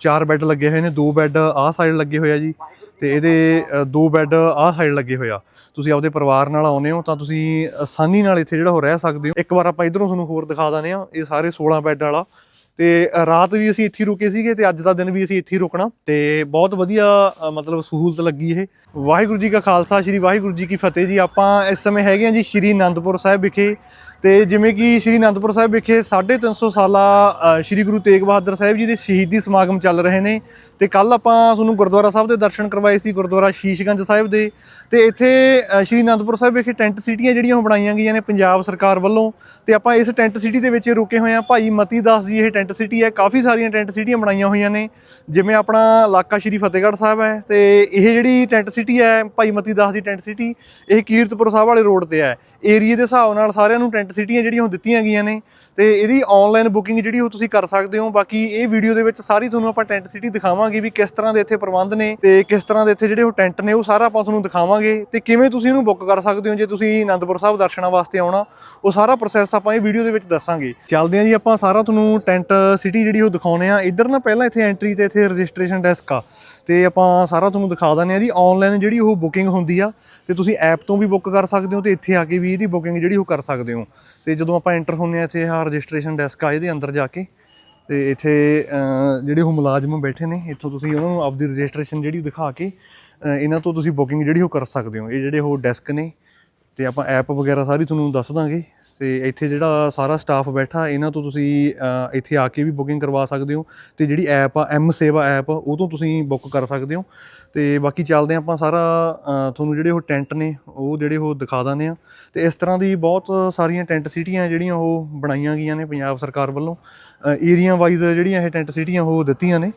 ਚਾਰ ਬੈੱਡ ਲੱਗੇ ਹੋਏ ਨੇ, ਦੋ ਬੈੱਡ ਆਹ ਸਾਈਡ ਲੱਗੇ ਹੋਏ ਜੀ ਤੇ ਇਹਦੇ ਦੋ ਬੈੱਡ ਆਹ ਸਾਈਡ ਲੱਗੇ ਹੋਏ ਤੁਸੀਂ ਆਪਦੇ ਪਰਿਵਾਰ ਨਾਲ ਆਉਨੇ ਹੋ ਤਾਂ ਤੁਸੀਂ ਆਸਾਨੀ ਨਾਲ ਇੱਥੇ ਜਿਹੜਾ ਹੋ ਰਹਿ ਸਕਦੇ ਹੋ। ਇੱਕ ਵਾਰ ਆਪਾਂ ਇਧਰੋਂ ਤੁਹਾਨੂੰ ਹੋਰ ਦਿਖਾ ਦਿੰਦੇ ਆ ਇਹ ਸਾਰੇ 16 ਬੈੱਡ ਵਾਲਾ। ਤੇ ਰਾਤ ਵੀ ਅਸੀਂ ਇੱਥੇ ਰੁਕੇ ਸੀਗੇ ਤੇ ਅੱਜ ਦਾ ਦਿਨ ਵੀ ਅਸੀਂ ਇੱਥੇ ਰੁਕਣਾ। ਤੇ ਬਹੁਤ ਵਧੀਆ ਮਤਲਬ ਸਹੂਲਤ ਲੱਗੀ ਇਹ। ਵਾਹਿਗੁਰੂ ਜੀ ਕਾ ਖਾਲਸਾ, ਸ੍ਰੀ ਵਾਹਿਗੁਰੂ ਜੀ ਕੀ ਫਤਿਹ ਜੀ। ਆਪਾਂ ਇਸ ਸਮੇਂ ਹੈਗੇ ਆ ਜੀ ਸ੍ਰੀ ਅਨੰਦਪੁਰ ਸਾਹਿਬ ਵਿਖੇ। ਤੇ ਜਿਵੇਂ ਕਿ ਸ੍ਰੀ ਅਨੰਦਪੁਰ ਸਾਹਿਬ ਵਿਖੇ 350 ਸਾਲਾ ਅ, ਸ੍ਰੀ ਗੁਰੂ ਤੇਗ ਬਹਾਦਰ ਸਾਹਿਬ ਜੀ ਦੇ ਸ਼ਹੀਦੀ ਸਮਾਗਮ ਚੱਲ ਰਹੇ ਨੇ। ਤੇ ਕੱਲ ਆਪਾਂ ਤੁਹਾਨੂੰ ਗੁਰਦੁਆਰਾ ਸਾਹਿਬ ਦੇ ਦਰਸ਼ਨ ਕਰਵਾਏ ਸੀ, ਗੁਰਦੁਆਰਾ ਸ਼ੀਸ਼ਗੰਜ ਸਾਹਿਬ ਦੇ। ਤੇ ਇੱਥੇ ਸ੍ਰੀ ਅਨੰਦਪੁਰ ਸਾਹਿਬ ਵਿਖੇ ਟੈਂਟ ਸਿਟੀਆਂ ਜਿਹੜੀਆਂ ਉਹ ਬਣਾਈਆਂ ਗਈਆਂ ਨੇ ਪੰਜਾਬ ਸਰਕਾਰ ਵੱਲੋਂ। ਤੇ ਆਪਾਂ ਇਸ ਟੈਂਟ ਸਿਟੀ ਦੇ ਵਿੱਚ ਰੁਕੇ ਹੋਏ ਆ ਭਾਈ ਮਤੀ ਦਾਸ ਜੀ ਇਹ ਟੈਂਟ ਸਿਟੀ ਹੈ। ਕਾਫੀ ਸਾਰੀਆਂ ਟੈਂਟ ਸਿਟੀਆਂ ਬਣਾਈਆਂ ਹੋਈਆਂ ਨੇ। ਜਿਵੇਂ ਆਪਣਾ ਇਲਾਕਾ ਸ਼੍ਰੀ ਫਤਿਹਗੜ੍ਹ ਸਾਹਿਬ ਹੈ। ਤੇ ਇਹ ਜਿਹੜੀ ਟੈਂਟ ਸਿਟੀ ਹੈ, ਭਾਈ ਮਤੀ ਦਾਸ ਦੀ ਟੈਂਟ ਸਿਟੀ, ਇਹ ਕੀਰਤਪੁਰ ਸਾਹਿਬ ਵਾਲੇ ਰੋਡ ਤੇ ਹੈ। ਏਰੀਆ ਦੇ ਹਿਸਾਬ ਨਾਲ ਸਾਰਿਆਂ ਨੂੰ ਟੈਂਟ ਸਿਟੀਆਂ ਜਿਹੜੀਆਂ ਉਹ ਦਿੱਤੀਆਂ ਗਈਆਂ ਨੇ। ਤੇ ਇਹਦੀ ਆਨਲਾਈਨ ਬੁਕਿੰਗ ਜਿਹੜੀ ਉਹ ਤੁਸੀਂ ਕਰ ਸਕਦੇ ਹੋ। ਬਾਕੀ ਇਹ ਵੀਡੀਓ ਦੇ ਵਿੱਚ ਸਾਰੀ ਤੁਹਾਨੂੰ ਆਪਾਂ ਟੈਂਟ ਸਿਟੀ ਦਿਖਾਵਾਂਗੇ। ਵੀ ਕਿਸ ਤਰ੍ਹਾਂ ਦੇ ਇੱਥੇ ਪ੍ਰਬੰਧ ਨੇ ਤੇ ਕਿਸ ਤਰ੍ਹਾਂ ਦੇ ਇੱਥੇ ਜਿਹੜੇ ਉਹ ਟੈਂਟ ਨੇ, ਉਹ ਸਾਰਾ ਆਪਾਂ ਤੁਹਾਨੂੰ ਦਿਖਾਵਾਂਗੇ। ਤੇ ਕਿਵੇਂ ਤੁਸੀਂ ਇਹਨੂੰ ਬੁੱਕ ਕਰ ਸਕਦੇ ਹੋ ਜੇ ਤੁਸੀਂ ਆਨੰਦਪੁਰ ਸਾਹਿਬ ਦਰਸ਼ਨਾਂ ਵਾਸਤੇ ਆਉਣਾ, ਉਹ ਸਾਰਾ ਪ੍ਰੋਸੈਸ ਆਪਾਂ ਇਹ ਵੀਡੀਓ ਦੇ ਵਿੱਚ ਦੱਸਾਂਗੇ। ਚੱਲਦੇ ਹਾਂ ਜੀ ਆਪਾਂ ਸਾਰਾ ਤੁਹਾਨੂੰ ਟੈਂਟ ਸਿਟੀ ਜਿਹੜੀ ਉਹ ਦਿਖਾਉਣੇ ਆ। ਇੱਧਰ ਨਾ ਪਹਿਲਾਂ ਇੱਥੇ ਐਂਟਰੀ ਤੇ ਇੱਥੇ ਰਜਿਸਟ੍ਰੇਸ਼ਨ ਡੈਸਕ ਆ। ਤੇ ਆਪਾਂ ਸਾਰਾ ਤੁਹਾਨੂੰ ਦਿਖਾ ਦਿੰਦੇ ਆ ਜੀ। ਆਨਲਾਈਨ ਜਿਹੜੀ ਉਹ ਬੁਕਿੰਗ ਹੁੰਦੀ ਆ, ਤੇ ਤੁਸੀਂ ਐਪ ਤੋਂ ਵੀ ਬੁੱਕ ਕਰ ਸਕਦੇ ਹੋ ਤੇ ਇੱਥੇ ਆ ਕੇ ਵੀ ਇਹਦੀ ਬੁਕਿੰਗ ਜਿਹੜੀ ਉਹ ਕਰ ਸਕਦੇ ਹੋ। ਤੇ ਜਦੋਂ ਆਪਾਂ ਐਂਟਰ ਹੁੰਨੇ ਆ ਇੱਥੇ, ਆਹ ਰਜਿਸਟ੍ਰੇਸ਼ਨ ਡੈਸਕ ਆ, ਇਹਦੇ ਅੰਦਰ ਜਾ ਕੇ ਤੇ ਇੱਥੇ ਜਿਹੜੇ ਉਹ ਮੁਲਾਜ਼ਮ ਬੈਠੇ ਨੇ, ਇੱਥੋਂ ਤੁਸੀਂ ਉਹਨਾਂ ਨੂੰ ਆਪਦੀ ਰਜਿਸਟ੍ਰੇਸ਼ਨ ਜਿਹੜੀ ਦਿਖਾ ਕੇ ਇਹਨਾਂ ਤੋਂ ਤੁਸੀਂ ਬੁਕਿੰਗ ਜਿਹੜੀ ਉਹ ਕਰ ਸਕਦੇ ਹੋ। ਇਹ ਜਿਹੜੇ ਉਹ ਡੈਸਕ ਨੇ, ਤੇ ਆਪਾਂ ਐਪ ਵਗੈਰਾ ਸਾਰੀ ਤੁਹਾਨੂੰ ਦੱਸ ਦਾਂਗੇ। ਤੇ ਇੱਥੇ ਜਿਹੜਾ ਸਾਰਾ ਸਟਾਫ ਬੈਠਾ, ਇਹਨਾਂ ਤੋਂ ਤੁਸੀਂ ਇੱਥੇ ਆ ਕੇ ਵੀ ਬੁਕਿੰਗ ਕਰਵਾ ਸਕਦੇ ਹੋ ਤੇ ਜਿਹੜੀ ਐਪ ਆ ਐਮ ਸੇਵਾ ਐਪ ਉਹ ਤੋਂ ਤੁਸੀਂ ਬੁੱਕ ਕਰ ਸਕਦੇ ਹੋ। ਤੇ ਬਾਕੀ ਚੱਲਦੇ ਹਾਂ ਆਪਾਂ ਸਾਰਾ ਤੁਹਾਨੂੰ ਜਿਹੜੇ ਉਹ ਟੈਂਟ ਨੇ, ਉਹ ਜਿਹੜੇ ਉਹ ਦਿਖਾ ਦਾਂਦੇ ਆ ਤੇ ਇਸ ਤਰ੍ਹਾਂ ਦੀ ਬਹੁਤ ਸਾਰੀਆਂ ਟੈਂਟ ਸਿਟੀਆਂ ਜਿਹੜੀਆਂ ਉਹ ਬਣਾਈਆਂ ਗਈਆਂ ਨੇ ਪੰਜਾਬ ਸਰਕਾਰ ਵੱਲੋਂ। ਏਰੀਆ ਵਾਈਜ਼ ਜਿਹੜੀਆਂ ਇਹ ਟੈਂਟ ਸਿਟੀਆਂ ਉਹ ਦਿੱਤੀਆਂ ਨੇ।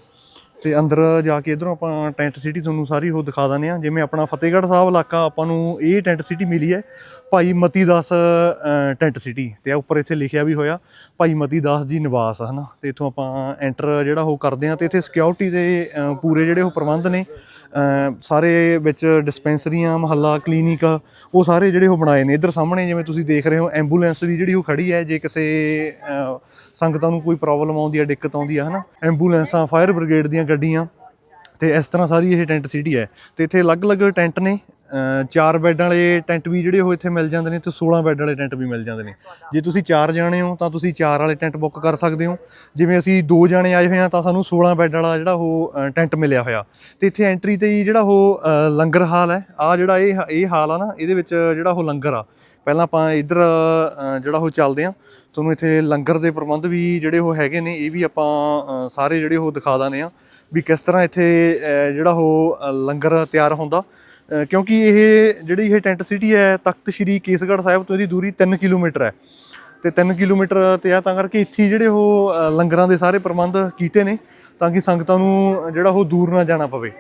ਤੇ ਅੰਦਰ ਜਾ ਕੇ ਇਧਰੋਂ ਆਪਾਂ ਟੈਂਟ ਸਿਟੀ ਤੁਹਾਨੂੰ ਸਾਰੀ ਉਹ ਦਿਖਾ ਦਿੰਦੇ ਆ ਜਿਵੇਂ ਆਪਣਾ ਫਤਿਹਗੜ੍ਹ ਸਾਹਿਬ ਇਲਾਕਾ, ਆਪਾਂ ਨੂੰ ਇਹ ਟੈਂਟ ਸਿਟੀ ਮਿਲੀ ਹੈ, ਭਾਈ ਮਤੀ ਦਾਸ ਟੈਂਟ ਸਿਟੀ ਤੇ ਉੱਪਰ ਇੱਥੇ ਲਿਖਿਆ ਵੀ ਹੋਇਆ, ਭਾਈ ਮਤੀ ਦਾਸ ਜੀ ਨਿਵਾਸ, ਹਨਾ। ਤੇ ਇੱਥੋਂ ਆਪਾਂ ਐਂਟਰ ਜਿਹੜਾ ਉਹ ਕਰਦੇ ਆ ਤੇ ਇੱਥੇ ਸਿਕਿਉਰਿਟੀ ਦੇ ਪੂਰੇ ਜਿਹੜੇ ਉਹ ਪ੍ਰਬੰਧ ਨੇ ਸਾਰੇ ਵਿੱਚ ਡਿਸਪੈਂਸਰੀਆਂ ਮਹੱਲਾ ਕਲੀਨਿਕ ਉਹ ਸਾਰੇ ਜਿਹੜੇ ਉਹ ਬਣਾਏ ਨੇ। ਇੱਧਰ ਸਾਹਮਣੇ ਜਿਵੇਂ ਤੁਸੀਂ ਦੇਖ ਰਹੇ ਹੋ ਐਂਬੂਲੈਂਸ ਦੀ ਜਿਹੜੀ ਉਹ ਖੜੀ ਹੈ, ਜੇ ਕਿਸੇ ਸੰਗਤਾਂ ਨੂੰ ਕੋਈ ਪ੍ਰੋਬਲਮ ਆਉਂਦੀ ਹੈ ਦਿੱਕਤ ਆਉਂਦੀ ਹੈ ਹਨਾ? ਐਂਬੂਲੈਂਸਾਂ ਫਾਇਰ ਬ੍ਰਿਗੇਡ ਦੀਆਂ ਗੱਡੀਆਂ, ਤੇ ਇਸ ਤਰ੍ਹਾਂ ਸਾਰੀ ਇਹ ਟੈਂਟ ਸਿਟੀ ਹੈ। ਤੇ ਇੱਥੇ ਅਲੱਗ-ਅਲੱਗ ਟੈਂਟ ਨੇ ਚਾਰ ਬੈੱਡ ਵਾਲੇ ਟੈਂਟ ਵੀ ਜਿਹੜੇ ਉਹ ਇੱਥੇ ਮਿਲ ਜਾਂਦੇ ਨੇ ਤੇ 16 ਬੈੱਡ ਵਾਲੇ ਟੈਂਟ ਵੀ ਮਿਲ ਜਾਂਦੇ ਨੇ। ਜੇ ਤੁਸੀਂ ਚਾਰ ਜਾਣੇ ਹੋ ਤਾਂ ਤੁਸੀਂ ਚਾਰ ਵਾਲੇ ਟੈਂਟ ਬੁੱਕ ਕਰ ਸਕਦੇ ਹੋ। ਜਿਵੇਂ ਅਸੀਂ ਦੋ ਜਾਣੇ ਆਏ ਹੋਏ ਆ ਤਾਂ ਸਾਨੂੰ 16 ਬੈੱਡ ਵਾਲਾ ਜਿਹੜਾ ਉਹ ਟੈਂਟ ਮਿਲਿਆ ਹੋਇਆ। ਤੇ ਇੱਥੇ ਐਂਟਰੀ ਤੇ ਹੀ ਜਿਹੜਾ ਉਹ ਲੰਗਰ ਹਾਲ ਹੈ। ਆ ਜਿਹੜਾ ਇਹ ਇਹ ਹਾਲ ਆ ਨਾ, ਇਹਦੇ ਵਿੱਚ ਜਿਹੜਾ ਉਹ ਲੰਗਰ ਆ। ਪਹਿਲਾਂ ਆਪਾਂ ਇੱਧਰ ਜਿਹੜਾ ਉਹ ਚੱਲਦੇ ਆ ਤੁਹਾਨੂੰ ਇੱਥੇ ਲੰਗਰ ਦੇ ਪ੍ਰਬੰਧ ਵੀ ਜਿਹੜੇ ਉਹ ਹੈਗੇ ਨੇ, ਇਹ ਵੀ ਆਪਾਂ ਸਾਰੇ ਜਿਹੜੇ ਉਹ ਦਿਖਾ ਦਾਨੇ ਆ ਵੀ ਕਿਸ ਤਰ੍ਹਾਂ ਇੱਥੇ ਜਿਹੜਾ ਉਹ ਲੰਗਰ ਤਿਆਰ ਹੁੰਦਾ। ਕਿਉਂਕਿ ਇਹ ਜਿਹੜੀ ਇਹ ਟੈਂਟ ਸਿਟੀ ਹੈ, ਤਖਤ ਸ੍ਰੀ ਕੇਸਗੜ੍ਹ ਸਾਹਿਬ ਤੋਂ ਇਹਦੀ ਦੂਰੀ 3 ਕਿਲੋਮੀਟਰ ਹੈ। ਤੇ 3 ਕਿਲੋਮੀਟਰ ਤੇ ਆ ਤਾਂ ਕਰਕੇ ਇੱਥੇ ਜਿਹੜੇ ਉਹ ਲੰਗਰਾਂ ਦੇ ਸਾਰੇ ਪ੍ਰਬੰਧ ਕੀਤੇ ਨੇ, ਤਾਂ ਕਿ ਸੰਗਤਾਂ ਨੂੰ ਜਿਹੜਾ ਉਹ ਦੂਰ ਨਾ ਜਾਣਾ ਪਵੇ।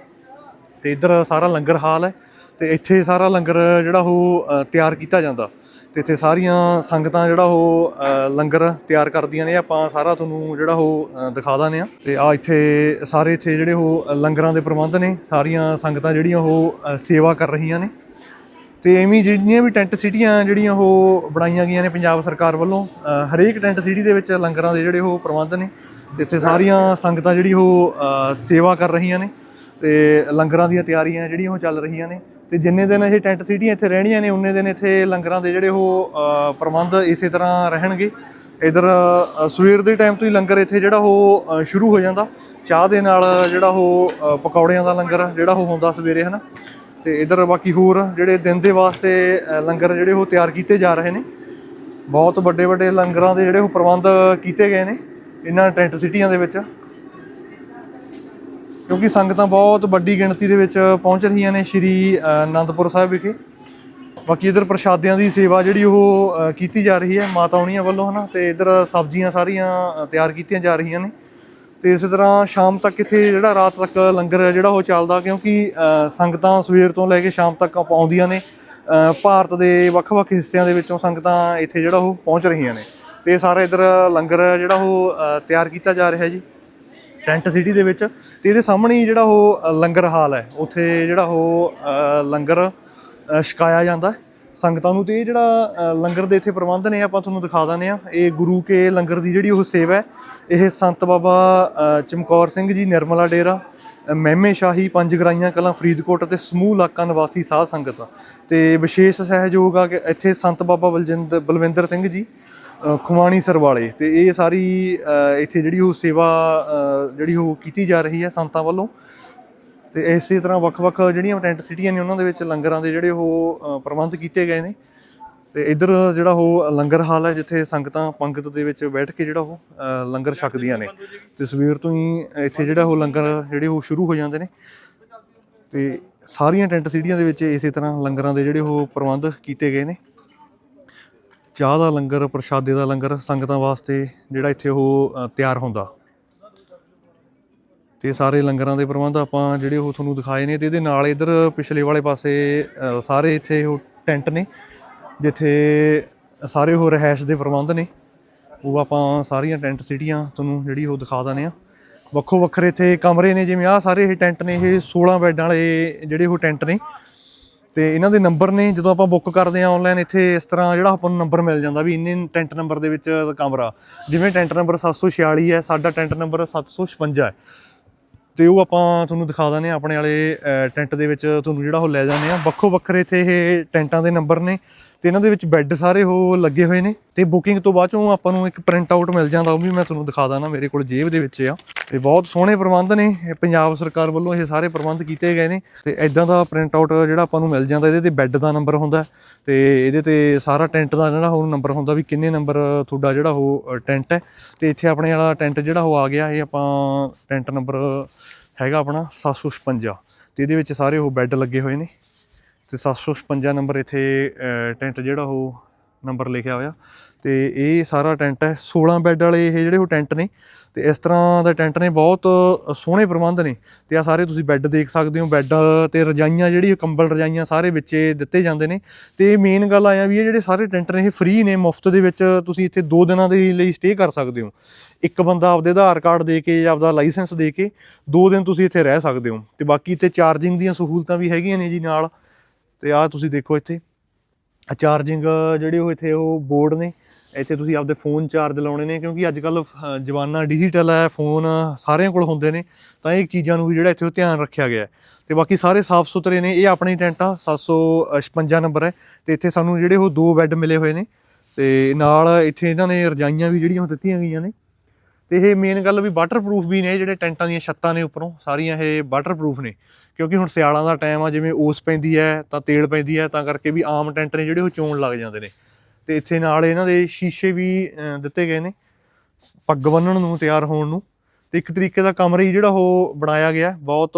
ਤੇ ਇੱਧਰ ਸਾਰਾ ਲੰਗਰ ਹਾਲ ਹੈ, ਤੇ ਇੱਥੇ ਸਾਰਾ ਲੰਗਰ ਜਿਹੜਾ ਉਹ ਤਿਆਰ ਕੀਤਾ ਜਾਂਦਾ। ਤੇ ਇੱਥੇ ਸਾਰੀਆਂ ਸੰਗਤਾਂ ਜਿਹੜਾ ਉਹ ਲੰਗਰ ਤਿਆਰ ਕਰਦੀਆਂ ਨੇ। ਆਪਾਂ ਸਾਰਾ ਤੁਹਾਨੂੰ ਜਿਹੜਾ ਉਹ ਦਿਖਾ ਦਾਂਦੇ ਆ ਤੇ ਆ ਇੱਥੇ ਸਾਰੇ ਇੱਥੇ ਜਿਹੜੇ ਉਹ, ਲੰਗਰਾਂ ਦੇ ਪ੍ਰਬੰਧ ਨੇ। ਸਾਰੀਆਂ ਸੰਗਤਾਂ ਜਿਹੜੀਆਂ ਉਹ ਸੇਵਾ ਕਰ ਰਹੀਆਂ ਨੇ। ਤੇ ਐਵੇਂ ਜਿਹੜੀਆਂ ਵੀ ਟੈਂਟ ਸਿਟੀਆਂ ਜਿਹੜੀਆਂ ਉਹ ਬਣਾਈਆਂ ਗਈਆਂ ਨੇ ਪੰਜਾਬ ਸਰਕਾਰ ਵੱਲੋਂ ਹਰੇਕ ਟੈਂਟ ਸਿਟੀ ਦੇ ਵਿੱਚ ਲੰਗਰਾਂ ਦੇ ਜਿਹੜੇ ਉਹ ਪ੍ਰਬੰਧ ਨੇ। ਇੱਥੇ ਸਾਰੀਆਂ ਸੰਗਤਾਂ ਜਿਹੜੀ ਉਹ ਸੇਵਾ ਕਰ ਰਹੀਆਂ ਨੇ। ਤੇ ਲੰਗਰਾਂ ਦੀਆਂ ਤਿਆਰੀਆਂ ਜਿਹੜੀਆਂ ਉਹ ਚੱਲ ਰਹੀਆਂ ਨੇ। ਤੇ ਜਿੰਨੇ ਦਿਨ ਇਹ ਟੈਂਟ ਸਿਟੀਆਂ ਇੱਥੇ ਰਹਿਣੀਆਂ ਨੇ, ਉਨੇ ਦਿਨ ਇੱਥੇ ਲੰਗਰਾਂ ਦੇ ਜਿਹੜੇ ਉਹ ਪ੍ਰਬੰਧ ਇਸੇ ਤਰ੍ਹਾਂ ਰਹਿਣਗੇ। ਇਧਰ ਸਵੇਰ ਦੇ ਟਾਈਮ ਤੋਂ ਹੀ ਲੰਗਰ ਇੱਥੇ ਜਿਹੜਾ ਉਹ ਸ਼ੁਰੂ ਹੋ ਜਾਂਦਾ। ਚਾਹ ਦੇ ਨਾਲ ਜਿਹੜਾ ਉਹ ਪਕੌੜਿਆਂ ਦਾ ਲੰਗਰ, ਜਿਹੜਾ ਉਹ ਹੁੰਦਾ ਸਵੇਰੇ, ਹਨਾ। ਤੇ ਇਧਰ ਬਾਕੀ ਹੋਰ ਜਿਹੜੇ ਦਿਨ ਦੇ ਵਾਸਤੇ ਲੰਗਰ ਜਿਹੜੇ ਉਹ ਤਿਆਰ ਕੀਤੇ ਜਾ ਰਹੇ ਨੇ। ਬਹੁਤ ਵੱਡੇ ਵੱਡੇ ਲੰਗਰਾਂ ਦੇ ਜਿਹੜੇ ਉਹ ਪ੍ਰਬੰਧ ਕੀਤੇ ਗਏ ਨੇ, ਇਹਨਾਂ ਟੈਂਟ ਸਿਟੀਆਂ ਦੇ ਵਿੱਚ। ਕਿਉਂਕਿ ਸੰਗਤਾਂ ਬਹੁਤ ਵੱਡੀ ਗਿਣਤੀ ਦੇ ਵਿੱਚ ਪਹੁੰਚ ਰਹੀਆਂ ਨੇ ਸ਼੍ਰੀ ਅਨੰਦਪੁਰ ਸਾਹਿਬ ਵਿਖੇ। ਬਾਕੀ ਇਧਰ ਪ੍ਰਸ਼ਾਦਿਆਂ ਦੀ ਸੇਵਾ ਜਿਹੜੀ ਉਹ ਕੀਤੀ ਜਾ ਰਹੀ ਹੈ ਮਾਤਾ ਉਹਨੀਆਂ ਵੱਲੋਂ, ਹਨਾ? ਤੇ ਇਧਰ ਸਬਜ਼ੀਆਂ ਸਾਰੀਆਂ ਤਿਆਰ ਕੀਤੀਆਂ ਜਾ ਰਹੀਆਂ ਨੇ। ਤੇ ਇਸੇ ਤਰ੍ਹਾਂ ਸ਼ਾਮ ਤੱਕ ਇੱਥੇ ਜਿਹੜਾ ਰਾਤ ਤੱਕ ਲੰਗਰ ਜਿਹੜਾ ਉਹ ਚੱਲਦਾ, ਕਿਉਂਕਿ ਸੰਗਤਾਂ ਸਵੇਰ ਤੋਂ ਲੈ ਕੇ ਸ਼ਾਮ ਤੱਕ ਆਉਂਦੀਆਂ ਨੇ। ਭਾਰਤ ਦੇ ਵੱਖ-ਵੱਖ ਹਿੱਸਿਆਂ ਦੇ ਵਿੱਚੋਂ ਸੰਗਤਾਂ ਇੱਥੇ ਜਿਹੜਾ ਉਹ ਪਹੁੰਚ ਰਹੀਆਂ ਨੇ। ਤੇ ਇਹ ਸਾਰਾ ਇਧਰ ਲੰਗਰ ਜਿਹੜਾ ਉਹ ਤਿਆਰ ਕੀਤਾ ਜਾ ਰਿਹਾ ਜੀ। ਟੈਂਟ ਸਿਟੀ ਦੇ ਵਿੱਚ ਤੇ ਇਹਦੇ ਸਾਹਮਣੇ ਜਿਹੜਾ ਉਹ ਲੰਗਰ ਹਾਲ ਹੈ। ਉੱਥੇ ਜਿਹੜਾ ਉਹ ਲੰਗਰ ਛਕਾਇਆ ਜਾਂਦਾ ਹੈ ਸੰਗਤਾਂ ਨੂੰ ਤੇ ਇਹ ਜਿਹੜਾ ਲੰਗਰ ਦੇ ਇੱਥੇ ਪ੍ਰਬੰਧ ਨੇ, ਆਪਾਂ ਤੁਹਾਨੂੰ ਦਿਖਾ ਦਿੰਦੇ ਆ ਇਹ ਗੁਰੂ ਕੇ ਲੰਗਰ ਦੀ ਜਿਹੜੀ ਉਹ ਸੇਵਾ ਹੈ, ਇਹ ਸੰਤ ਬਾਬਾ ਚਮਕੌਰ ਸਿੰਘ ਜੀ, ਨਿਰਮਲਾ ਡੇਰਾ ਮਹਿਮੇ ਸ਼ਾਹੀ, ਪੰਜ ਗਰਾਈਆਂ ਕਲਾਂ, ਫਰੀਦਕੋਟ ਅਤੇ ਸਮੂਹ ਇਲਾਕਾ ਨਿਵਾਸੀ ਸਾਧ ਸੰਗਤ ਤੇ ਵਿਸ਼ੇਸ਼ ਸਹਿਯੋਗ ਆ ਕਿ ਇੱਥੇ ਸੰਤ ਬਾਬਾ ਬਲਜਿੰਦਰ ਬਲਵਿੰਦਰ ਸਿੰਘ ਜੀ ਖੁਮਾਣੀ ਸਰਵਾਲੇ ਤੇ ਇਹ ਸਾਰੀ ਇੱਥੇ ਜਿਹੜੀ ਉਹ ਸੇਵਾ ਜਿਹੜੀ ਉਹ ਕੀਤੀ ਜਾ ਰਹੀ ਹੈ ਸੰਤਾਂ ਵੱਲੋਂ ਤੇ ਇਸੇ ਤਰ੍ਹਾਂ ਵੱਖ-ਵੱਖ ਜਿਹੜੀਆਂ ਟੈਂਟ ਸਿਟੀਆਂ ਨੇ ਉਹਨਾਂ ਦੇ ਵਿੱਚ ਲੰਗਰਾਂ ਦੇ ਜਿਹੜੇ ਉਹ ਪ੍ਰਬੰਧ ਕੀਤੇ ਗਏ ਨੇ ਤੇ ਇੱਧਰ ਜਿਹੜਾ ਉਹ ਲੰਗਰ ਹਾਲ ਹੈ ਜਿੱਥੇ ਸੰਗਤਾਂ ਪੰਗਤ ਦੇ ਵਿੱਚ ਬੈਠ ਕੇ ਜਿਹੜਾ ਉਹ ਲੰਗਰ ਛਕਦੀਆਂ ਨੇ ਤੇ ਸਵੇਰ ਤੋਂ ਹੀ ਇੱਥੇ ਜਿਹੜਾ ਉਹ ਲੰਗਰ ਜਿਹੜੇ ਉਹ ਸ਼ੁਰੂ ਹੋ ਜਾਂਦੇ ਨੇ ਤੇ ਸਾਰੀਆਂ ਟੈਂਟ ਸਿਟੀਆਂ ਦੇ ਵਿੱਚ ਇਸੇ ਤਰ੍ਹਾਂ ਲੰਗਰਾਂ ਦੇ ਜਿਹੜੇ ਉਹ ਪ੍ਰਬੰਧ ਕੀਤੇ ਗਏ ਨੇ। ਚਾਹ ਦਾ ਲੰਗਰ, ਪ੍ਰਸ਼ਾਦੇ ਦਾ ਲੰਗਰ ਸੰਗਤਾਂ ਵਾਸਤੇ ਜਿਹੜਾ ਇੱਥੇ ਉਹ ਤਿਆਰ ਹੁੰਦਾ। ਤੇ ਸਾਰੇ ਲੰਗਰਾਂ ਦੇ ਪ੍ਰਬੰਧ ਆਪਾਂ ਜਿਹੜੇ ਉਹ ਤੁਹਾਨੂੰ ਦਿਖਾਏ ਨੇ ਤੇ ਇਹਦੇ ਨਾਲ ਇਧਰ ਪਿਛਲੇ ਵਾਲੇ ਪਾਸੇ ਸਾਰੇ ਇੱਥੇ ਉਹ ਟੈਂਟ ਨੇ, ਜਿੱਥੇ ਸਾਰੇ ਉਹ ਰਹਿائش ਦੇ ਪ੍ਰਬੰਧ ਨੇ। ਉਹ ਆਪਾਂ ਸਾਰੀਆਂ ਟੈਂਟ ਸਿਟੀਆਂ ਤੁਹਾਨੂੰ ਜਿਹੜੀ ਉਹ ਦਿਖਾ ਦਨੇ ਆ ਵੱਖੋ ਵੱਖਰੇ ਇੱਥੇ ਕਮਰੇ ਨੇ, ਜਿਵੇਂ ਆ ਸਾਰੇ ਇਹ ਟੈਂਟ ਨੇ, ਇਹ 16 ਬੈੱਡਾਂ ਵਾਲੇ ਜਿਹੜੇ ਉਹ ਟੈਂਟ ਨੇ। ਤੇ ਇਹਨਾਂ ਦੇ ਨੰਬਰ ਨੇ, ਜਦੋਂ ਆਪਾਂ ਬੁੱਕ ਕਰਦੇ ਆ ਆਨਲਾਈਨ ਇੱਥੇ ਇਸ ਤਰ੍ਹਾਂ ਜਿਹੜਾ ਆਪਾਂ ਨੂੰ ਨੰਬਰ ਮਿਲ ਜਾਂਦਾ ਵੀ ਇੰਨੇ ਟੈਂਟ ਨੰਬਰ ਦੇ ਵਿੱਚ ਕਮਰਾ। ਜਿਵੇਂ ਟੈਂਟ ਨੰਬਰ 746 ਹੈ, ਸਾਡਾ ਟੈਂਟ ਨੰਬਰ 756 ਹੈ। ਤੇ ਉਹ ਆਪਾਂ ਤੁਹਾਨੂੰ ਦਿਖਾ ਦਾਂਗੇ ਆਪਣੇ ਵਾਲੇ ਟੈਂਟ ਦੇ ਵਿੱਚ ਤੁਹਾਨੂੰ ਜਿਹੜਾ ਉਹ ਲੈ ਜਾਂਦੇ ਆ ਵੱਖੋ ਵੱਖਰੇ ਇੱਥੇ ਇਹ ਟੈਂਟਾਂ ਦੇ ਨੰਬਰ ਨੇ। ਤੇ ਇਹਨਾਂ ਦੇ ਵਿੱਚ ਬੈੱਡ ਸਾਰੇ ਉਹ ਲੱਗੇ ਹੋਏ ਨੇ ਤੇ ਬੁਕਿੰਗ ਤੋਂ ਬਾਅਦ ਚੋਂ ਆਪਾਂ ਨੂੰ ਇੱਕ ਪ੍ਰਿੰਟ ਆਊਟ ਮਿਲ ਜਾਂਦਾ, ਉਹ ਵੀ ਮੈਂ ਤੁਹਾਨੂੰ ਦਿਖਾ ਦਾਂ ਮੇਰੇ ਕੋਲ ਜੇਬ ਦੇ ਵਿੱਚ ਆ। ਤੇ ਬਹੁਤ ਸੋਹਣੇ ਪ੍ਰਬੰਧ ਨੇ, ਇਹ ਪੰਜਾਬ ਸਰਕਾਰ ਵੱਲੋਂ ਇਹ ਸਾਰੇ ਪ੍ਰਬੰਧ ਕੀਤੇ ਗਏ ਨੇ ਤੇ ਐਦਾਂ ਦਾ ਪ੍ਰਿੰਟ ਆਊਟ ਜਿਹੜਾ ਆਪਾਂ ਨੂੰ ਮਿਲ ਜਾਂਦਾ, ਇਹਦੇ ਤੇ ਬੈੱਡ ਦਾ ਨੰਬਰ ਹੁੰਦਾ ਤੇ ਇਹਦੇ ਤੇ ਸਾਰਾ ਟੈਂਟ ਦਾ ਜਿਹੜਾ ਉਹ ਨੰਬਰ ਹੁੰਦਾ ਵੀ ਕਿੰਨੇ ਨੰਬਰ ਤੁਹਾਡਾ ਜਿਹੜਾ ਉਹ ਟੈਂਟ ਹੈ। ਤੇ ਇੱਥੇ ਆਪਣੇ ਵਾਲਾ ਟੈਂਟ ਜਿਹੜਾ ਉਹ ਆ ਗਿਆ, ਇਹ ਆਪਾਂ ਟੈਂਟ ਨੰਬਰ ਹੈਗਾ ਆਪਣਾ 756 ਤੇ ਇਹਦੇ ਵਿੱਚ ਸਾਰੇ ਉਹ ਬੈੱਡ ਲੱਗੇ ਹੋਏ ਨੇ। ਤੇ 756 ਨੰਬਰ ਇੱਥੇ ਟੈਂਟ ਜਿਹੜਾ ਉਹ ਨੰਬਰ ਲਿਖਿਆ ਹੋਇਆ। ਤੇ ਇਹ ਸਾਰਾ ਟੈਂਟ ਹੈ 16 ਬੈੱਡ ਵਾਲੇ ਇਹ ਜਿਹੜੇ ਉਹ ਟੈਂਟ ਨੇ। ਤੇ ਇਸ ਤਰ੍ਹਾਂ ਦੇ ਟੈਂਟ ਨੇ, ਬਹੁਤ ਸੋਹਣੇ ਪ੍ਰਬੰਧ ਨੇ। ਤੇ ਆ ਸਾਰੇ ਤੁਸੀਂ ਬੈੱਡ ਦੇਖ ਸਕਦੇ ਹੋ, ਬੈੱਡ ਤੇ ਰਜਾਈਆਂ ਜਿਹੜੀ ਕੰਬਲ ਰਜਾਈਆਂ ਸਾਰੇ ਵਿੱਚ ਦਿੱਤੇ ਜਾਂਦੇ ਨੇ। ਤੇ ਮੇਨ ਗੱਲ ਆਇਆ ਵੀ ਇਹ ਜਿਹੜੇ ਸਾਰੇ ਟੈਂਟ ਨੇ, ਇਹ ਫ੍ਰੀ ਨੇ, ਮੁਫਤ ਦੇ ਵਿੱਚ ਤੁਸੀਂ ਇੱਥੇ 2 ਦਿਨਾਂ ਦੇ ਲਈ ਸਟੇ ਕਰ ਸਕਦੇ ਹੋ। ਇੱਕ ਬੰਦਾ ਆਪਦੇ ਆਧਾਰ ਕਾਰਡ ਦੇ ਕੇ ਜਾਂ ਆਪਦਾ ਲਾਇਸੈਂਸ ਦੇ ਕੇ 2 ਦਿਨ ਤੁਸੀਂ ਇੱਥੇ ਰਹਿ ਸਕਦੇ ਹੋ। ਤੇ ਬਾਕੀ ਇੱਥੇ ਚਾਰਜਿੰਗ ਦੀਆਂ ਸਹੂਲਤਾਂ ਵੀ ਹੈਗੀਆਂ ਨੇ ਜੀ ਨਾਲ। ਤੇ ਆਹ ਤੁਸੀਂ ਦੇਖੋ ਇੱਥੇ। ਚਾਰਜਿੰਗ ਜਿਹੜੇ ਉਹ ਇੱਥੇ ਉਹ ਬੋਰਡ ਨੇ। ਇੱਥੇ ਤੁਸੀਂ ਆਪਦੇ ਫੋਨ ਚਾਰਜ ਲਾਉਣੇ ਨੇ ਕਿਉਂਕਿ ਅੱਜ ਕੱਲ ਜਵਾਨਾ ਡਿਜੀਟਲ ਹੈ ਫੋਨ ਸਾਰਿਆਂ ਕੋਲ ਹੁੰਦੇ ਨੇ। ਤਾਂ ਇਹ ਚੀਜ਼ਾਂ ਨੂੰ ਵੀ ਜਿਹੜਾ ਇੱਥੇ ਉਹ ਧਿਆਨ ਰੱਖਿਆ ਗਿਆ ਹੈ। ਤੇ ਬਾਕੀ ਸਾਰੇ ਸਾਫ਼ ਸੁਥਰੇ ਨੇ। ਇਹ ਆਪਣੀ ਟੈਂਟ ਆ 756 ਨੰਬਰ ਹੈ। ਤੇ ਇੱਥੇ ਸਾਨੂੰ ਜਿਹੜੇ ਉਹ ਦੋ ਬੈੱਡ ਮਿਲੇ ਹੋਏ ਨੇ। ਤੇ ਨਾਲ ਇੱਥੇ ਇਹਨਾਂ ਨੇ ਰਜਾਈਆਂ ਵੀ ਜਿਹੜੀਆਂ ਉਹ ਦਿੱਤੀਆਂ ਗਈਆਂ ਨੇ। ਤੇ ਇਹ ਮੇਨ ਗੱਲ ਵੀ ਵਾਟਰਪ੍ਰੂਫ ਵੀ ਨੇ ਜਿਹੜੇ ਟੈਂਟਾਂ ਦੀਆਂ ਛੱਤਾਂ ਨੇ ਉੱਪਰੋਂ, ਸਾਰੀਆਂ ਇਹ ਵਾਟਰਪ੍ਰੂਫ ਨੇ। ਕਿਉਂਕਿ ਹੁਣ ਸਿਆਲਾਂ ਦਾ ਟਾਈਮ ਆ, ਜਿਵੇਂ ਓਸ ਪੈਂਦੀ ਹੈ, ਤਾਂ ਤੇਲ ਪੈਂਦੀ ਹੈ, ਤਾਂ ਕਰਕੇ ਵੀ ਆਮ ਟੈਂਟ ਨੇ ਜਿਹੜੇ ਉਹ ਚੋਣ ਲੱਗ ਜਾਂਦੇ ਨੇ। ਤੇ ਇੱਥੇ ਨਾਲ ਇਹਨਾਂ ਦੇ ਸ਼ੀਸ਼ੇ ਵੀ ਦਿੱਤੇ ਗਏ ਨੇ, ਪੱਗ ਬੰਨਣ ਨੂੰ ਤਿਆਰ ਹੋਣ ਨੂੰ। ਤੇ ਇੱਕ ਤਰੀਕੇ ਦਾ ਕਮਰਾ ਹੀ ਜਿਹੜਾ ਉਹ ਬਣਾਇਆ ਗਿਆ, ਬਹੁਤ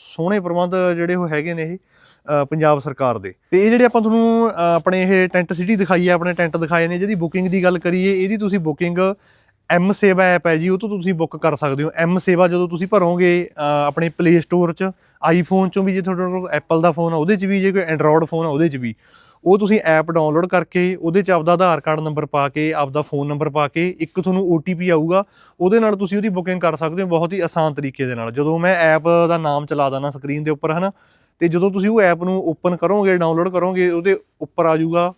ਸੋਹਣੇ ਪ੍ਰਬੰਧ ਜਿਹੜੇ ਉਹ ਹੈਗੇ ਨੇ ਇਹ ਪੰਜਾਬ ਸਰਕਾਰ ਦੇ। ਤੇ ਇਹ ਜਿਹੜੇ ਆਪਾਂ ਤੁਹਾਨੂੰ ਆਪਣੇ ਇਹ ਟੈਂਟ ਸਿਟੀ ਦਿਖਾਈ ਹੈ, ਆਪਣੇ ਟੈਂਟ ਦਿਖਾਏ ਨੇ, ਜਿਹਦੀ ਬੁਕਿੰਗ ਦੀ ਗੱਲ ਕਰੀਏ, ਇਹਦੀ ਤੁਸੀਂ ਬੁਕਿੰਗ ਐਮ ਸੇਵਾ ਐਪ ਹੈ ਜੀ, ਉਹ ਤੋਂ ਤੁਸੀਂ ਬੁੱਕ ਕਰ ਸਕਦੇ ਹੋ। ਐਮ ਸੇਵਾ ਜਦੋਂ ਤੁਸੀਂ ਭਰੋਗੇ ਆਪਣੇ ਪਲੇ ਸਟੋਰ 'ਚ ਆਈਫੋਨ 'ਚੋਂ ਵੀ ਜੇ ਤੁਹਾਡੇ ਕੋਲ ਐਪਲ ਦਾ ਫੋਨ ਆ, ਉਹਦੇ 'ਚ ਵੀ, ਜੇ ਕੋਈ ਐਂਡਰੋਇਡ ਫੋਨ ਆ, ਉਹਦੇ 'ਚ ਵੀ। ਉਹ ਤੁਸੀਂ ਐਪ ਡਾਊਨਲੋਡ ਕਰਕੇ, ਉਹਦੇ 'ਚ ਆਪਦਾ ਆਧਾਰ ਕਾਰਡ ਨੰਬਰ ਪਾ ਕੇ, ਆਪਦਾ ਫੋਨ ਨੰਬਰ ਪਾ ਕੇ, ਇੱਕ ਤੁਹਾਨੂੰ OTP ਆਊਗਾ। ਉਹਦੇ ਨਾਲ ਤੁਸੀਂ ਉਹਦੀ ਬੁਕਿੰਗ ਕਰ ਸਕਦੇ ਹੋ ਬਹੁਤ ਹੀ ਆਸਾਨ ਤਰੀਕੇ ਦੇ ਨਾਲ। ਜਦੋਂ ਮੈਂ ਐਪ ਦਾ ਨਾਮ ਚਲਾ ਦਾਂ ਸਕਰੀਨ ਦੇ ਉੱਪਰ, ਹਨਾ? ਤੇ ਜਦੋਂ ਤੁਸੀਂ ਉਹ ਐਪ ਨੂੰ ਓਪਨ ਕਰੋਗੇ ਡਾਊਨਲੋਡ ਕਰੋਗੇ, ਉਹਦੇ ਉੱਪਰ ਆ ਜਾਊਗਾ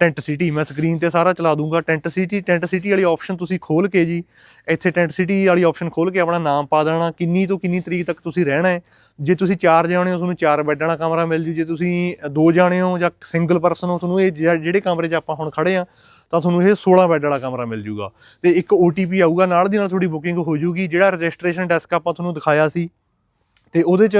ਟੈਂਟ ਸਿਟੀ ਮੈਂ ਸਕਰੀਨ ਤੇ ਸਾਰਾ ਚਲਾ ਦੂੰਗਾ। ਟੈਂਟ ਸਿਟੀ ਟੈਂਟ ਸਿਟੀ ਵਾਲੀ ਆਪਸ਼ਨ ਤੁਸੀਂ ਖੋਲ ਕੇ ਜੀ, ਇੱਥੇ ਟੈਂਟ ਸਿਟੀ ਵਾਲੀ ਆਪਸ਼ਨ ਖੋਲ ਕੇ ਆਪਣਾ ਨਾਮ ਪਾ ਦੇਣਾ, ਕਿੰਨੀ ਤੋਂ ਕਿੰਨੀ ਤਰੀਕ ਤੱਕ ਤੁਸੀਂ ਰਹਿਣਾ ਹੈ। ਜੇ ਤੁਸੀਂ ਚਾਰ ਜਾਣੇ ਹੋ, ਤੁਹਾਨੂੰ ਚਾਰ ਬੈੱਡ ਵਾਲਾ ਕਮਰਾ ਮਿਲ ਜੂ। ਜੇ ਤੁਸੀਂ ਦੋ ਜਾਣੇ ਹੋ ਜਾਂ ਸਿੰਗਲ ਪਰਸਨ ਹੋ, ਤੁਹਾਨੂੰ ਇਹ ਜਿਹੜੇ ਕਮਰੇ 'ਚ ਆਪਾਂ ਹੁਣ ਖੜੇ ਆ ਤਾਂ ਤੁਹਾਨੂੰ ਇਹ 16 ਬੈੱਡ ਵਾਲਾ ਕਮਰਾ ਮਿਲ ਜੂਗਾ। ਤੇ ਇੱਕ OTP ਆਊਗਾ, ਨਾਲ ਦੀ ਨਾਲ ਤੁਹਾਡੀ ਬੁਕਿੰਗ ਹੋ ਜੂਗੀ। ਜਿਹੜਾ ਰਜਿਸਟ੍ਰੇਸ਼ਨ ਡੈਸਕ ਆਪਾਂ ਤੁਹਾਨੂੰ ਦਿਖਾਇਆ ਸੀ ਤੇ ਉਹਦੇ 'ਚ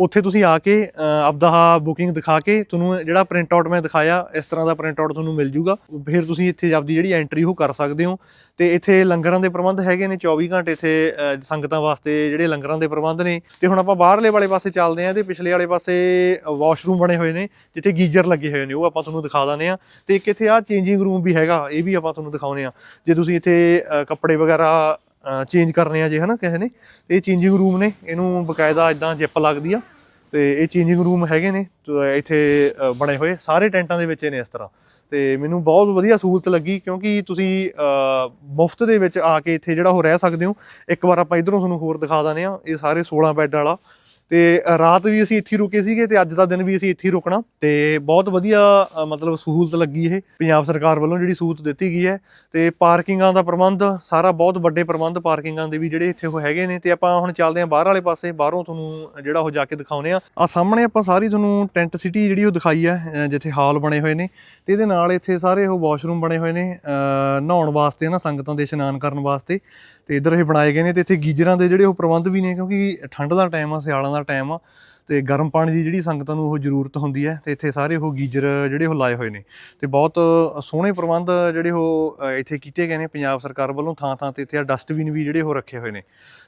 ਉੱਥੇ ਤੁਸੀਂ ਆ ਕੇ ਆਪਦਾ ਬੁਕਿੰਗ ਦਿਖਾ ਕੇ ਤੁਹਾਨੂੰ ਜਿਹੜਾ ਪ੍ਰਿੰਟ ਆਊਟ ਮੈਂ ਦਿਖਾਇਆ, ਇਸ ਤਰ੍ਹਾਂ ਦਾ ਪ੍ਰਿੰਟ ਆਊਟ ਤੁਹਾਨੂੰ ਮਿਲ ਜੂਗਾ। ਫਿਰ ਤੁਸੀਂ ਇੱਥੇ ਆਪਦੀ ਜਿਹੜੀ ਐਂਟਰੀ ਉਹ ਕਰ ਸਕਦੇ ਹੋ। ਤੇ ਇੱਥੇ ਲੰਗਰਾਂ ਦੇ ਪ੍ਰਬੰਧ ਹੈਗੇ ਨੇ 24 ਘੰਟੇ ਇੱਥੇ ਸੰਗਤਾਂ ਵਾਸਤੇ ਜਿਹੜੇ ਲੰਗਰਾਂ ਦੇ ਪ੍ਰਬੰਧ ਨੇ। ਤੇ ਹੁਣ ਆਪਾਂ ਬਾਹਰਲੇ ਵਾਲੇ ਪਾਸੇ ਚੱਲਦੇ ਆਂ ਤੇ ਪਿਛਲੇ ਵਾਲੇ ਪਾਸੇ ਵਾਸ਼ਰੂਮ ਬਣੇ ਹੋਏ ਨੇ, ਜਿੱਥੇ ਗੀਜ਼ਰ ਲੱਗੇ ਹੋਏ ਨੇ, ਉਹ ਆਪਾਂ ਤੁਹਾਨੂੰ ਦਿਖਾ ਦਾਂਦੇ ਆ ਤੇ ਇੱਕ ਇੱਥੇ ਆ ਚੇਂਜਿੰਗ ਰੂਮ ਵੀ ਹੈਗਾ, ਇਹ ਵੀ ਆਪਾਂ ਤੁਹਾਨੂੰ ਦਿਖਾਉਨੇ ਆ ਜੇ ਤੁਸੀਂ ਇੱਥੇ ਕੱਪੜੇ ਵਗੈਰਾ ਚੇਂਜ ਕਰਨੇ ਆ ਜੇ, ਹਨਾ ਕਿਸੇ ਨੇ। ਤੇ ਇਹ ਚੇਂਜਿੰਗ ਰੂਮ ਨੇ, ਇਹਨੂੰ ਬਕਾਇਦਾ ਇਦਾਂ ਜਿੱਪ ਲੱਗਦੀ ਆ। ਤੇ ਇਹ ਚੇਂਜਿੰਗ ਰੂਮ ਹੈਗੇ ਨੇ ਇੱਥੇ ਬਣੇ ਹੋਏ, ਸਾਰੇ ਟੈਂਟਾਂ ਦੇ ਵਿੱਚ ਨੇ ਇਸ ਤਰ੍ਹਾਂ। ਤੇ ਮੈਨੂੰ ਬਹੁਤ ਵਧੀਆ ਸਹੂਲਤ ਲੱਗੀ, ਕਿਉਂਕਿ ਤੁਸੀਂ ਮੁਫਤ ਦੇ ਵਿੱਚ ਆ ਕੇ ਇੱਥੇ ਜਿਹੜਾ ਉਹ ਰਹਿ ਸਕਦੇ ਹੋ। ਇੱਕ ਵਾਰ ਆਪਾਂ ਇਧਰੋਂ ਤੁਹਾਨੂੰ ਹੋਰ ਦਿਖਾ ਦਾਂਦੇ ਆ ਇਹ ਸਾਰੇ 16 ਬੈੱਡ ਵਾਲਾ। ਤੇ ਰਾਤ ਵੀ ਅਸੀਂ ਇੱਥੇ ਹੀ ਰੁਕੇ ਸੀਗੇ ਤੇ ਅੱਜ ਦਾ ਦਿਨ ਵੀ ਅਸੀਂ ਇੱਥੇ ਹੀ ਰੁਕਣਾ। ਤੇ ਬਹੁਤ ਵਧੀਆ ਮਤਲਬ ਸਹੂਲਤ ਲੱਗੀ ਇਹ। ਪੰਜਾਬ ਸਰਕਾਰ ਵੱਲੋਂ ਜਿਹੜੀ ਸਹੂਲਤ ਦਿੱਤੀ ਗਈ ਹੈ ਤੇ ਪਾਰਕਿੰਗਾਂ ਦਾ ਪ੍ਰਬੰਧ, ਸਾਰਾ ਬਹੁਤ ਵੱਡੇ ਪ੍ਰਬੰਧ ਪਾਰਕਿੰਗਾਂ ਦੇ ਵੀ ਜਿਹੜੇ ਇੱਥੇ ਉਹ ਹੈਗੇ ਨੇ। ਤੇ ਆਪਾਂ ਹੁਣ ਚੱਲਦੇ ਹਾਂ ਬਾਹਰ ਵਾਲੇ ਪਾਸੇ, ਬਾਹਰੋਂ ਤੁਹਾਨੂੰ ਜਿਹੜਾ ਉਹ ਜਾ ਕੇ ਦਿਖਾਉਨੇ ਆ ਆ ਸਾਹਮਣੇ ਆਪਾਂ ਸਾਰੀ ਤੁਹਾਨੂੰ ਟੈਂਟ ਸਿਟੀ ਜਿਹੜੀ ਉਹ ਦਿਖਾਈ ਹੈ ਜਿੱਥੇ ਹਾਲ ਬਣੇ ਹੋਏ ਨੇ। ਤੇ ਇਹਦੇ ਨਾਲ ਇੱਥੇ ਸਾਰੇ ਉਹ ਵਾਸ਼ਰੂਮ ਬਣੇ ਹੋਏ ਨੇ ਨਹਾਉਣ ਵਾਸਤੇ ਨਾ ਸੰਗਤਾਂ ਦੇ ਇਸ਼ਨਾਨ ਕਰਨ ਵਾਸਤੇ। ਤੇ ਇੱਧਰ ਇਹ ਬਣਾਏ ਗਏ ਨੇ ਤੇ ਇੱਥੇ ਗੀਜ਼ਰਾਂ ਦੇ ਜਿਹੜੇ ਉਹ ਪ੍ਰਬੰਧ ਵੀ ਨੇ, ਕਿਉਂਕਿ ਠੰਡ ਦਾ ਟਾਈਮ ਆ, ਸਿਆਲਾਂ ਦਾ ਟਾਈਮ ਆ, ਤੇ ਗਰਮ ਪਾਣੀ ਦੀ ਜਿਹੜੀ ਸੰਗਤਾਂ ਨੂੰ ਉਹ ਜ਼ਰੂਰਤ ਹੁੰਦੀ ਹੈ ਤੇ ਇੱਥੇ ਸਾਰੇ ਉਹ ਗੀਜ਼ਰ ਜਿਹੜੇ ਉਹ ਲਾਏ ਹੋਏ ਨੇ ਤੇ ਬਹੁਤ ਸੋਹਣੇ ਪ੍ਰਬੰਧ ਜਿਹੜੇ ਉਹ ਇੱਥੇ ਕੀਤੇ ਗਏ ਨੇ। ਪੰਜਾਬ ਸਰਕਾਰ ਵੱਲੋਂ ਥਾਂ ਥਾਂ ਤੇ ਇੱਥੇ ਆ ਡਸਟਬਿਨ ਵੀ ਜਿਹੜੇ ਉਹ ਰੱਖੇ ਹੋਏ ਨੇ।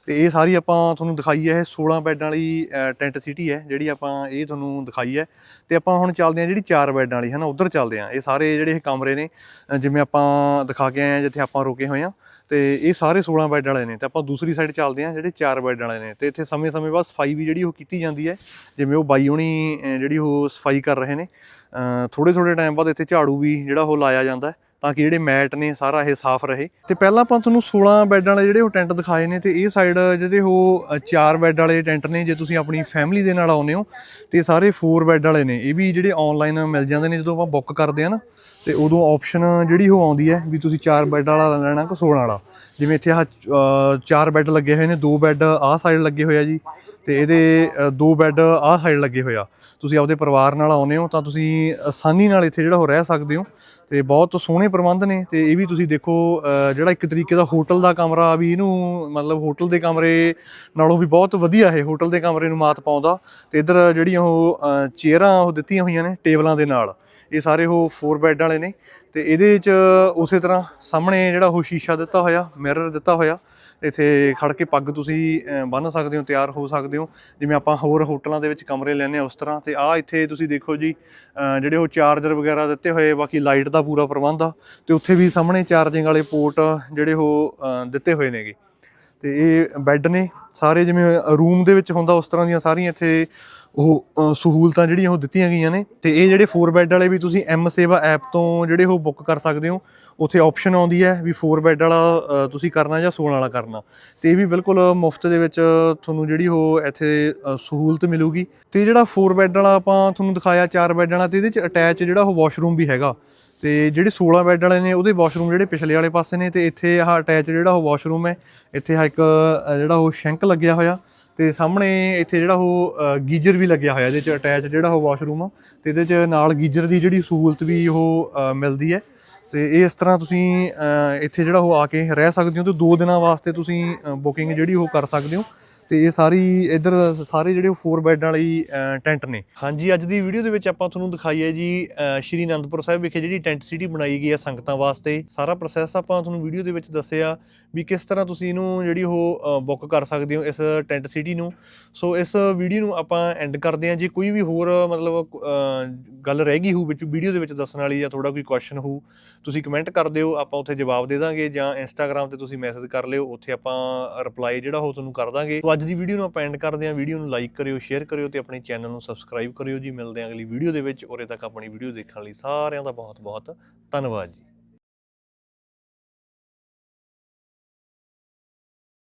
ਤੇ ਇਹ ਸਾਰੀ ਆਪਾਂ ਤੁਹਾਨੂੰ ਦਿਖਾਈ ਹੈ, ਇਹ 16 ਬੈੱਡਾਂ ਵਾਲੀ ਟੈਂਟ ਸਿਟੀ ਹੈ, ਜਿਹੜੀ ਆਪਾਂ ਇਹ ਤੁਹਾਨੂੰ ਦਿਖਾਈ ਹੈ। ਤੇ ਆਪਾਂ ਹੁਣ ਚੱਲਦੇ ਹਾਂ ਜਿਹੜੀ 4 ਬੈੱਡਾਂ ਵਾਲੀ ਹੈ ਨਾ ਉਧਰ ਚੱਲਦੇ ਹਾਂ। ਇਹ ਸਾਰੇ ਜਿਹੜੇ ਇਹ ਕਮਰੇ ਨੇ ਜਿਵੇਂ ਆਪਾਂ ਦਿਖਾ ਕੇ ਆਏ ਹਾਂ, ਜਿੱਥੇ ਆਪਾਂ ਰੁਕੇ ਹੋਏ ਹਾਂ। ਤੇ ਇਹ ਸਾਰੇ 16 ਬੈੱਡ ਵਾਲੇ ਨੇ। ਤੇ ਆਪਾਂ ਦੂਸਰੀ ਸਾਈਡ ਚੱਲਦੇ ਹਾਂ, ਜਿਹੜੇ 4 ਬੈੱਡ ਵਾਲੇ ਨੇ। ਤੇ ਇੱਥੇ ਸਮੇਂ-ਸਮੇਂ ਬਾਅਦ ਸਫ਼ਾਈ ਵੀ ਜਿਹੜੀ ਉਹ ਕੀਤੀ ਜਾਂਦੀ ਹੈ। ਜਿਵੇਂ ਉਹ ਬਾਈ ਹੋਣੀ ਜਿਹੜੀ ਉਹ ਸਫ਼ਾਈ ਕਰ ਰਹੇ ਨੇ। ਥੋੜੇ ਥੋੜੇ ਟਾਈਮ ਬਾਅਦ ਇੱਥੇ ਝਾੜੂ ਵੀ ਜਿਹੜਾ ਉਹ ਲਾਇਆ ਜਾਂਦਾ ਹੈ। ਤਾਂ ਕਿ ਜਿਹੜੇ ਮੈਟ ਨੇ ਸਾਰਾ ਇਹ ਸਾਫ਼ ਰਹੇ। ਤੇ ਪਹਿਲਾਂ ਆਪਾਂ ਤੁਹਾਨੂੰ 16 ਬੈੱਡ ਵਾਲੇ ਜਿਹੜੇ ਉਹ ਟੈਂਟ ਦਿਖਾਏ ਨੇ ਤੇ ਇਹ ਸਾਈਡ ਜਿਹੜੇ ਉਹ 4 ਬੈੱਡ ਵਾਲੇ ਟੈਂਟ ਨੇ ਜੇ ਤੁਸੀਂ ਆਪਣੀ ਫੈਮਿਲੀ ਦੇ ਨਾਲ ਆਉਂਦੇ ਹੋ ਤੇ ਸਾਰੇ 4 ਬੈੱਡ ਵਾਲੇ ਨੇ। ਇਹ ਵੀ ਜਿਹੜੇ ਆਨਲਾਈਨ ਮਿਲ ਜਾਂਦੇ ਨੇ ਜਦੋਂ ਆਪਾਂ ਬੁੱਕ ਕਰਦੇ ਆ ਨਾ ਤੇ ਉਦੋਂ ਆਪਸ਼ਨ ਜਿਹੜੀ ਉਹ ਆਉਂਦੀ ਹੈ ਵੀ ਤੁਸੀਂ 4 ਬੈੱਡ ਵਾਲਾ ਲੈਣਾ ਕਿ 16 ਵਾਲਾ। ਜਿਵੇਂ ਇੱਥੇ ਆਹ 4 ਬੈੱਡ ਲੱਗੇ ਹੋਏ ਨੇ ਦੋ ਬੈੱਡ ਆਹ ਸਾਈਡ ਲੱਗੇ ਹੋਏ ਆ ਜੀ ਤੇ ਇਹਦੇ ਅ, ਦੋ ਬੈੱਡ ਆਹ ਸਾਈਡ ਲੱਗੇ ਹੋਇਆ ਤੁਸੀਂ ਆਪਦੇ ਪਰਿਵਾਰ ਨਾਲ ਆਉਂਦੇ ਹੋ, ਤਾਂ ਤੁਸੀਂ ਆਸਾਨੀ ਨਾਲ ਇੱਥੇ ਜਿਹੜਾ ਉਹ ਰਹਿ ਸਕਦੇ ਹੋ ਤੇ ਬਹੁਤ ਸੋਹਣੇ ਪ੍ਰਬੰਧ ਨੇ ਤੇ ਇਹ ਵੀ ਤੁਸੀਂ ਦੇਖੋ ਜਿਹੜਾ ਇੱਕ ਤਰੀਕੇ ਦਾ ਹੋਟਲ ਦਾ ਕਮਰਾ ਵੀ ਇਹਨੂੰ ਮਤਲਬ ਹੋਟਲ ਦੇ ਕਮਰੇ ਨਾਲੋਂ ਵੀ ਬਹੁਤ ਵਧੀਆ ਹੈ ਹੋਟਲ ਦੇ ਕਮਰੇ ਨੂੰ ਮਾਤ ਪਾਉਂਦਾ ਤੇ ਇੱਧਰ ਜਿਹੜੀਆਂ ਉਹ ਚੇਅਰਾਂ ਉਹ ਦਿੱਤੀਆਂ ਹੋਈਆਂ ਨੇ ਟੇਬਲਾਂ ਦੇ ਨਾਲ, ਇਹ ਸਾਰੇ ਉਹ 4 ਬੈੱਡ ਵਾਲੇ ਨੇ ਤੇ ਇਹਦੇ 'ਚ ਉਸੇ ਤਰ੍ਹਾਂ ਸਾਹਮਣੇ ਜਿਹੜਾ ਉਹ ਸ਼ੀਸ਼ਾ ਦਿੱਤਾ ਹੋਇਆ ਮਿਰਰ ਦਿੱਤਾ ਹੋਇਆ ਇੱਥੇ ਖੜ ਕੇ ਪੱਗ ਤੁਸੀਂ ਅ, ਬੰਨ੍ਹ ਸਕਦੇ ਹੋ ਤਿਆਰ ਹੋ ਸਕਦੇ ਹੋ। ਜਿਵੇਂ ਆਪਾਂ ਹੋਰ ਹੋਟਲਾਂ ਦੇ ਵਿੱਚ ਕਮਰੇ ਲੈਂਦੇ ਆ ਉਸ ਤਰ੍ਹਾਂ। ਤੇ ਆ ਇੱਥੇ ਤੁਸੀਂ ਦੇਖੋ ਜੀ ਜਿਹੜੇ ਉਹ ਚਾਰਜਰ ਵਗੈਰਾ ਦਿੱਤੇ ਹੋਏ ਬਾਕੀ ਲਾਈਟ ਦਾ ਪੂਰਾ ਪ੍ਰਬੰਧ ਆ। ਤੇ ਉੱਥੇ ਵੀ ਸਾਹਮਣੇ ਚਾਰਜਿੰਗ ਵਾਲੇ ਪੋਰਟ ਜਿਹੜੇ ਉਹ ਦਿੱਤੇ ਹੋਏ ਨੇਗੇ। ਤੇ ਇਹ ਬੈੱਡ ਨੇ। ਸਾਰੇ ਜਿਵੇਂ ਰੂਮ ਦੇ ਵਿੱਚ ਹੁੰਦਾ ਉਸ ਤਰ੍ਹਾਂ ਦੀਆਂ ਸਾਰੀਆਂ ਇੱਥੇ ਉਹ ਅ, ਸਹੂਲਤਾਂ ਜਿਹੜੀਆਂ ਉਹ ਦਿੱਤੀਆਂ ਗਈਆਂ ਨੇ ਤੇ ਇਹ ਜਿਹੜੇ 4 ਬੈੱਡ ਵਾਲੇ ਵੀ ਤੁਸੀਂ ਐਮ ਸੇਵਾ ਐਪ ਤੋਂ ਜਿਹੜੇ ਉਹ ਬੁੱਕ ਕਰ ਸਕਦੇ ਹੋ ਉੱਥੇ ਆਪਸ਼ਨ ਆਉਂਦੀ ਹੈ ਵੀ 4 ਬੈੱਡ ਵਾਲਾ ਅ, ਤੁਸੀਂ ਕਰਨਾ ਜਾਂ 16 ਵਾਲਾ ਕਰਨਾ। ਤੇ ਇਹ ਵੀ ਬਿਲਕੁਲ ਮੁਫਤ ਦੇ ਵਿੱਚ ਤੁਹਾਨੂੰ ਜਿਹੜੀ ਉਹ ਇੱਥੇ ਅ, ਸਹੂਲਤ ਮਿਲੂਗੀ। ਤੇ ਜਿਹੜਾ 4 ਬੈੱਡ ਵਾਲਾ ਆਪਾਂ ਤੁਹਾਨੂੰ ਦਿਖਾਇਆ 4 ਬੈੱਡ ਵਾਲਾ ਤੇ ਇਹਦੇ ਚ ਅਟੈਚ ਜਿਹੜਾ ਉਹ ਵਾਸ਼ਰੂਮ ਵੀ ਹੈਗਾ। ਤੇ ਜਿਹੜੇ 16 ਬੈੱਡ ਵਾਲੇ ਨੇ ਉਹਦੇ ਵਾਸ਼ਰੂਮ ਜਿਹੜੇ ਪਿਛਲੇ ਵਾਲੇ ਪਾਸੇ ਨੇ ਤੇ ਇੱਥੇ ਆਹ ਅਟੈਚ ਜਿਹੜਾ ਉਹ ਵਾਸ਼ਰੂਮ ਹੈ ਇੱਥੇ ਆਹ ਇੱਕ ਅ, ਜਿਹੜਾ ਉਹ ਸ਼ੈਂਕ ਲੱਗਿਆ ਹੋਇਆ। ਤੇ ਸਾਹਮਣੇ ਇੱਥੇ ਜਿਹੜਾ ਉਹ ਗੀਜ਼ਰ ਵੀ ਲੱਗਿਆ ਹੋਇਆ, ਇਹਦੇ ਚ ਅਟੈਚ ਜਿਹੜਾ ਉਹ ਵਾਸ਼ਰੂਮ ਆ, ਤੇ ਇਹਦੇ ਚ ਨਾਲ ਗੀਜ਼ਰ ਦੀ ਜਿਹੜੀ ਸਹੂਲਤ ਵੀ ਉਹ ਮਿਲਦੀ ਹੈ। ਤੇ ਇਹ ਇਸ ਤਰ੍ਹਾਂ ਤੁਸੀਂ ਇੱਥੇ ਜਿਹੜਾ ਉਹ ਆ ਕੇ ਰਹਿ ਸਕਦੇ ਹੋ ਤੇ 2 ਦਿਨਾਂ ਵਾਸਤੇ ਤੁਸੀਂ ਬੁਕਿੰਗ ਜਿਹੜੀ ਉਹ ਕਰ ਸਕਦੇ ਹੋ। ਤੇ ਇਹ ਸਾਰੀ ਇੱਧਰ ਸਾਰੇ ਜਿਹੜੇ 4 ਬੈੱਡ ਵਾਲੀ ਟੈਂਟ ਨੇ। ਹਾਂਜੀ, ਅੱਜ ਦੀ ਵੀਡੀਓ ਦੇ ਵਿੱਚ ਆਪਾਂ ਤੁਹਾਨੂੰ ਦਿਖਾਈ ਹੈ ਜੀ ਸ਼੍ਰੀ ਅਨੰਦਪੁਰ ਸਾਹਿਬ ਵਿਖੇ ਜਿਹੜੀ ਟੈਂਟ ਸਿਟੀ ਬਣਾਈ ਗਈ ਹੈ ਸੰਗਤਾਂ ਵਾਸਤੇ। ਸਾਰਾ ਪ੍ਰੋਸੈਸ ਆਪਾਂ ਤੁਹਾਨੂੰ ਵੀਡੀਓ ਦੇ ਵਿੱਚ ਦੱਸਿਆ ਵੀ ਕਿਸ ਤਰ੍ਹਾਂ ਤੁਸੀਂ ਇਹਨੂੰ ਜਿਹੜੀ ਉਹ ਬੁੱਕ ਕਰ ਸਕਦੇ ਹੋ ਇਸ ਟੈਂਟ ਸਿਟੀ ਨੂੰ। ਸੋ ਇਸ ਵੀਡੀਓ ਨੂੰ ਆਪਾਂ ਐਂਡ ਕਰਦੇ ਹਾਂ। ਜੇ ਕੋਈ ਵੀ ਹੋਰ, ਮਤਲਬ ਗੱਲ ਰਹਿ ਗਈ ਹੋ ਵਿੱਚ ਵੀਡੀਓ ਦੇ ਵਿੱਚ ਦੱਸਣ ਵਾਲੀ ਜਾਂ ਥੋੜਾ ਕੋਈ ਕੁਐਸਚਨ ਹੋ ਤੁਸੀਂ ਕਮੈਂਟ ਕਰ ਦਿਓ, ਆਪਾਂ ਉੱਥੇ ਜਵਾਬ ਦੇ ਦਾਂਗੇ ਜਾਂ ਇੰਸਟਾਗ੍ਰam ਤੇ ਤੁਸੀਂ ਮੈਸੇਜ ਕਰ ਲਿਓ, ਉੱਥੇ ਆਪਾਂ ਰਿਪਲਾਈ ਜਿਹੜਾ ਉਹ ਤੁਹਾਨੂੰ ਕਰ ਦਾਂਗੇ। ਅੱਜ ਦੀ ਵੀਡੀਓ ਨੂੰ ਆਪਾਂ ਐਂਡ ਕਰਦੇ ਹਾਂ। ਵੀਡੀਓ ਨੂੰ ਲਾਈਕ ਕਰਿਓ ਸ਼ੇਅਰ ਕਰਿਓ ਤੇ ਆਪਣੇ ਚੈਨਲ ਨੂੰ ਸਬਸਕ੍ਰਾਈਬ ਕਰਿਓ ਜੀ। ਮਿਲਦੇ ਹਾਂ ਅਗਲੀ ਵੀਡੀਓ ਦੇ ਵਿੱਚ। ਉਰੇ ਤੱਕ ਆਪਣੀ ਵੀਡੀਓ ਦੇਖਣ ਲਈ ਸਾਰਿਆਂ ਦਾ ਬਹੁਤ ਬਹੁਤ ਧੰਨਵਾਦ ਜੀ।